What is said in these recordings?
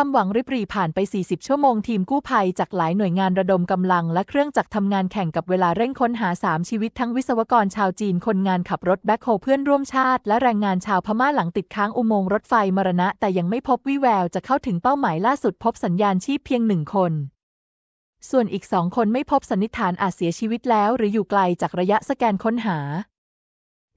ความหวังริบหรี่ผ่านไป 40 ชั่วโมงทีมกู้ภัยจากหลายหน่วยงานระดมกำลังและเครื่องจักรทำงานแข่งกับเวลาเร่งค้นหา 3 ชีวิตทั้งวิศวกรชาวจีนคนงานขับรถแบ็คโฮเพื่อนร่วมชาติ และแรงงานชาวพม่าหลังติดค้างอุโมงค์รถไฟมรณะ แต่ยังไม่พบวี่แววจะเข้าถึงเป้าหมายล่าสุดพบสัญญาณชีพเพียงหนึ่งคนส่วนอีกสองคนไม่พบสันนิษฐานอาจเสียชีวิตแล้ว หรืออยู่ไกลจากระยะสแกนค้นหา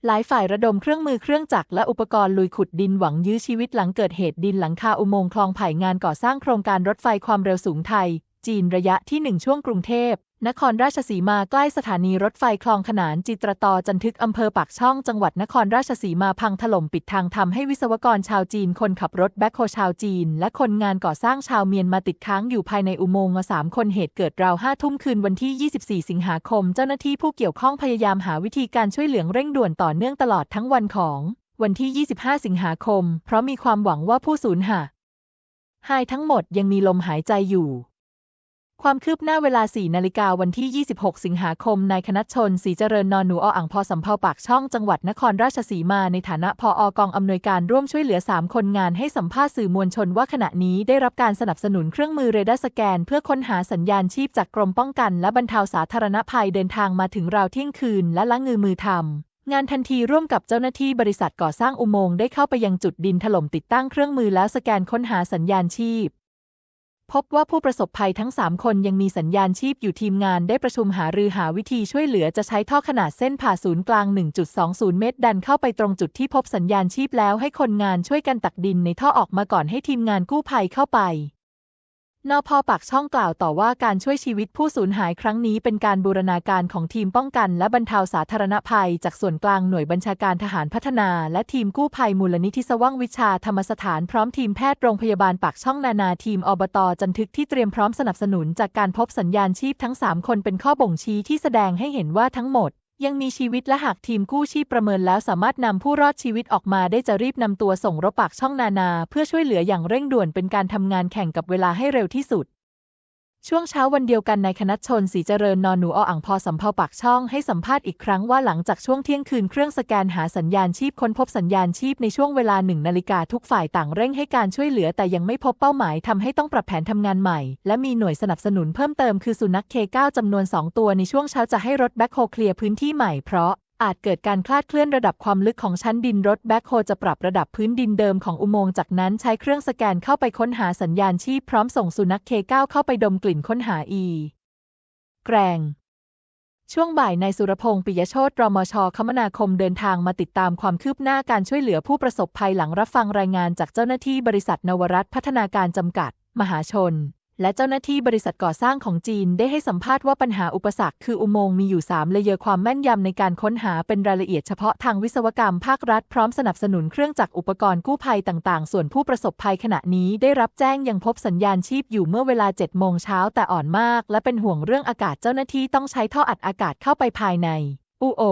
หลายฝ่ายระดมเครื่องมือเครื่องจักรและอุปกรณ์ลุยขุดดินหวังยื้อชีวิตหลังเกิดเหตุดินหลังคาอุโมงค์คลองไผ่งานก่อสร้างโครงการรถไฟความเร็วสูงไทย จีนระยะที่ 1 ช่วงกรุงเทพ นครราชสีมาใกล้สถานีรถไฟคลองขนานจิตรตอจันทึกอำเภอปากช่องจังหวัดนครราชสีมาพังถล่มปิดทางทำให้วิศวกรชาวจีน คนขับรถแบ็คโฮชาวจีน และคนงานก่อสร้างชาวเมียนมาติดค้างอยู่ภายในอุโมงค์สามคนเหตุเกิดราวห้าทุ่มคืนวันที่ 24 สิงหาคม เจ้าหน้าที่ผู้เกี่ยวข้องพยายามหาวิธีการช่วยเหลือเร่งด่วนต่อเนื่องตลอดทั้งวันของ วันที่ 25 สิงหาคม เพราะมีความหวังว่าผู้สูญหายทั้งหมดยังมีลมหายใจอยู่ ความคืบหน้าเวลา 4 นาฬิกาวันที่ 26 สิงหาคม นายคณัชชนศรีเจริญนอนหนูออ่างพอสำเภาปากช่องจังหวัดนครราชสีมาในฐานะพออกองอำนวยการร่วมช่วยเหลือ 3 คนงานให้สัมภาษณ์สื่อมวลชนว่าขณะนี้ได้รับการสนับสนุนเครื่องมือเรดาร์สแกน เพื่อค้นหาสัญญาณชีพจากกรมป้องกัน และบรรเทาสาธารณภัยเดินทางมาถึงราวเที่ยงคืน และละงือมือทำงานทันทีร่วมกับเจ้าหน้าที่บริษัทก่อสร้างอุโมงค์ได้เข้าไปยังจุดดินถล่มติดตั้งเครื่องมือแล้วสแกนค้นหาสัญญาณชีพ พบว่าผู้ประสบภัยทั้ง 3 คนยังมีสัญญาณชีพอยู่ทีมงานได้ประชุมหารือหาวิธีช่วยเหลือจะใช้ท่อขนาดเส้นผ่าศูนย์กลาง 1.20 เมตร ดันเข้าไปตรงจุดที่พบสัญญาณชีพแล้วให้คนงานช่วยกันตักดินในท่อออกมาก่อนให้ทีมงานกู้ภัยเข้าไป นพปากช่องกล่าวต่อว่าการช่วยชีวิตผู้สูญหายครั้งนี้เป็นการบูรณาการของทีมป้องกันและบรรเทาสาธารณภัย จากส่วนกลางหน่วยบัญชาการทหารพัฒนา และทีมกู้ภัยมูลนิธิสว่างวิชาธรรมสถานพร้อมทีมแพทย์โรงพยาบาลปากช่องนานาทีมอบตจันทึกที่เตรียมพร้อมสนับสนุนจากการพบสัญญาณชีพทั้ง 3 คนเป็นข้อบ่งชี้ที่แสดงให้เห็นว่าทั้งหมด ยังมีชีวิตและหากทีมกู้ชีพประเมินแล้วสามารถนำผู้รอดชีวิตออกมาได้จะรีบนำตัวส่งรถปากช่องนานา เพื่อช่วยเหลืออย่างเร่งด่วนเป็นการทำงานแข่งกับเวลาให้เร็วที่สุด ช่วงเช้าวันเดียวกันนายคณัชชนศรีเจริญนอนหนูออ่างพอสำเภาปากช่องให้สัมภาษณ์อีกครั้งว่าหลังจากช่วงเที่ยงคืนเครื่องสแกนหาสัญญาณชีพค้นพบสัญญาณชีพในช่วงเวลาหนึ่งนาฬิกาทุกฝ่ายต่างเร่งให้การช่วยเหลือแต่ยังไม่พบเป้าหมายทำให้ต้องปรับแผนทำงานใหม่ และมีหน่วยสนับสนุนเพิ่มเติมคือสุนัข K9 จำนวน 2 ตัวในช่วงเช้าจะให้รถแบ็คโฮเคลียร์พื้นที่ใหม่เพราะ อาจเกิดการคลาดเคลื่อนระดับความลึกของชั้นดินรถแบ็คโฮจะปรับระดับพื้นดินเดิมของอุโมงค์จากนั้นใช้เครื่องสแกนเข้าไปค้นหาสัญญาณชีพพร้อมส่งสุนัข K9 เข้าไปดมกลิ่นค้นหาอีแกรงช่วงบ่ายนายสุรพงศ์ปิยโชตรมช คมนาคมเดินทางมาติดตามความคืบหน้าการช่วยเหลือผู้ประสบภัยหลังรับฟังรายงานจากเจ้าหน้าที่บริษัทนวรัตพัฒนาการจำกัด มหาชน และเจ้าหน้าที่บริษัทก่อสร้างของจีนได้ให้สัมภาษณ์ว่าปัญหาอุปสรรคคืออุโมงค์มีอยู่ 3 เลเยอร์ความแม่นยำในการค้นหาเป็นรายละเอียดเฉพาะทางวิศวกรรมภาครัฐพร้อมสนับสนุนเครื่องจักรอุปกรณ์กู้ภัยต่างๆ ส่วนผู้ประสบภัยขณะนี้ได้รับแจ้งยังพบสัญญาณชีพอยู่เมื่อเวลา7โมงเช้าแต่อ่อนมาก และเป็นห่วงเรื่องอากาศเจ้าหน้าที่ต้องใช้ท่ออัดอากาศเข้าไปภายในอุโอ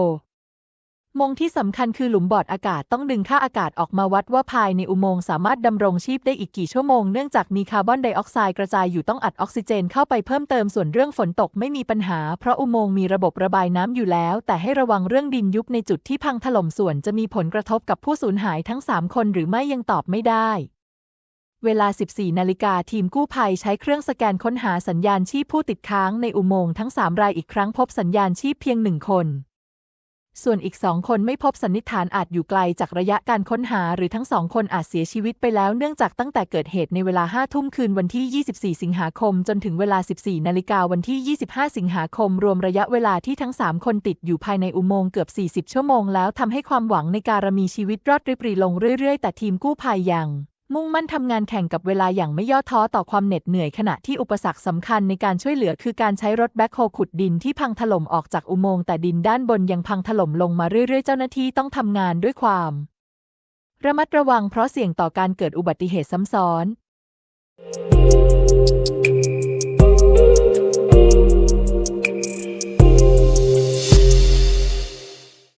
มงที่สำคัญคือหลุมบอดอากาศต้องดึงค่าอากาศออกมาวัดว่าภายในอุโมงค์สามารถดำรงชีพได้อีกกี่ชั่วโมงเนื่องจากมีคาร์บอนไดออกไซด์กระจายอยู่ต้องอัดออกซิเจนเข้าไปเพิ่มเติมส่วนเรื่องฝนตกไม่มีปัญหา เพราะอุโมงค์มีระบบระบายน้ำอยู่แล้ว แต่ให้ระวังเรื่องดินยุบในจุดที่พังถล่มส่วนจะมีผลกระทบกับผู้สูญหายทั้ง 3 คนหรือไม่ยังตอบไม่ได้เวลา 14 นาฬิกาทีมกู้ภัยใช้เครื่องสแกนค้นหาสัญญาณชีพผู้ติดค้างในอุโมงค์ทั้ง 3 รายอีกครั้งพบสัญญาณชีพเพียงหนึ่งคน ส่วนอีกสองคนไม่พบสันนิษฐานอาจอยู่ไกลจากระยะการค้นหาหรือทั้งสองคนอาจเสียชีวิตไปแล้วเนื่องจากตั้งแต่เกิดเหตุในเวลา5ทุ่มคืนวันที่ 24 สิงหาคม จนถึงเวลา 14 นาฬิกาวันที่ 25 สิงหาคม รวมระยะเวลาที่ทั้ง 3 คนติดอยู่ภายในอุโมงค์เกือบ 40 ชั่วโมงแล้วทำให้ความหวังในการมีชีวิตรอดริบรีลงเรื่อยๆ แต่ทีมกู้ภัยยัง มุ่งมั่นทำงานแข่งกับเวลาอย่างไม่ย่อท้อต่อความเหน็ดเหนื่อยขณะที่อุปสรรคสำคัญในการช่วยเหลือคือการใช้รถแบ็คโฮขุดดินที่พังถล่มออกจากอุโมงค์แต่ดินด้านบนยังพังถล่มลงมาเรื่อยๆ เจ้าหน้าที่ต้องทำงานด้วยความ ระมัดระวังเพราะเสี่ยงต่อการเกิดอุบัติเหตุซ้ำซ้อน